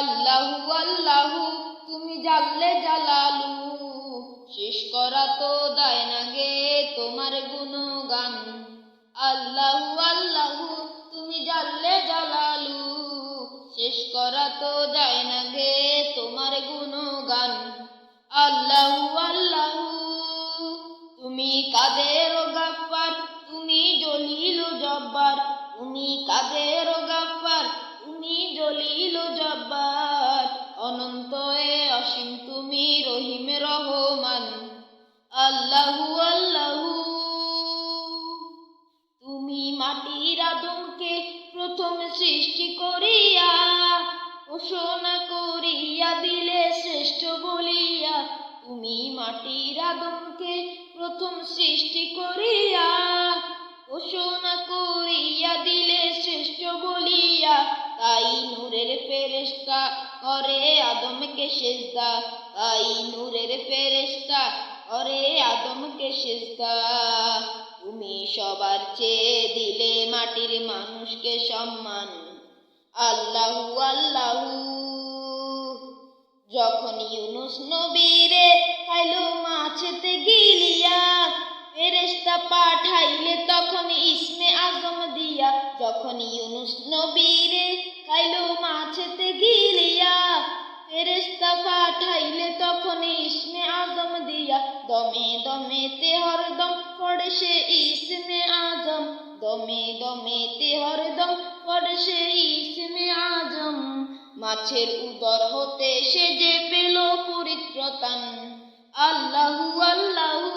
আল্লাহু আল্লাহু, তুমি জানলে জালালু। শেষ করা তো দেয় না গে তোমার গুণগান। আল্লাহু আল্লাহু, তুমি জানলে জালালু। শেষ করা তো যায় না গে তোমার গুণগান। আল্লাহু আল্লাহু, তুমি কাদের গাফার তুমি জলিল জব্বার। তুমি কাদের গাফার তুমি জলিল জব্বার। আল্লাহু আল্লাহু। তুমি মাটির আদমকে প্রথম সৃষ্টি করিয়া, ঘোষণা করিয়া দিলে শ্রেষ্ঠ বলিয়া, তুমি মাটির আদমকে প্রথম সৃষ্টি করিয়া, ঘোষণা ফেরেশতা করে আদমকে সেজদা। তাই নূরের ফেরেশতা করে আদমকে সেজদা। তুমি সবার চেয়ে দিলে মাটির মানুষকে সম্মান। আল্লাহু আল্লাহু। যখন ইউনুস নবীরে খাইলো মাছেতে গিলিয়া, ফেরেশতা পাঠাইলে তখন ইসমে আজম দিয়া। যখন ইউনুস নবীরে খাইলো মাছেতে গিলিয়া ফেরেশতা পাঠাইলে তখন ইসমে আজম দিয়া দমে দমেতে হরদম পড়ে সে ইসমে আজম। দমে দমেতে হরদম পড়ে সে ইসমে আজম। মাছের উদর হতে সে যে পেল পরিত্রতান। আল্লাহু আল্লাহু।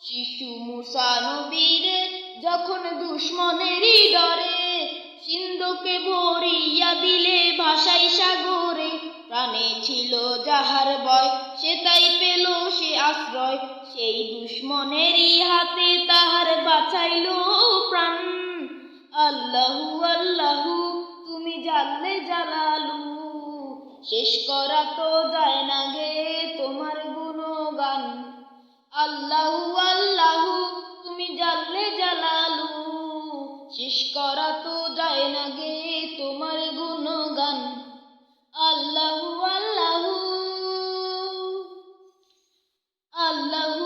শিশু মুসা নবীরে যখন দুশ্মনেরই ডরে, সিন্ধুকে ভরিয়া দিলে ভাসাই সাগরে, প্রাণে ছিল যাহার সে আশ্রয়, সেই দুশ্মনেরই হাতে তাহার বাঁচাইল প্রাণ। আল্লাহু আল্লাহু, তুমি জানলে জালালু, শেষ করা তো যায় না গে তোমার গুণগান। আল্লাহু আল্লাহু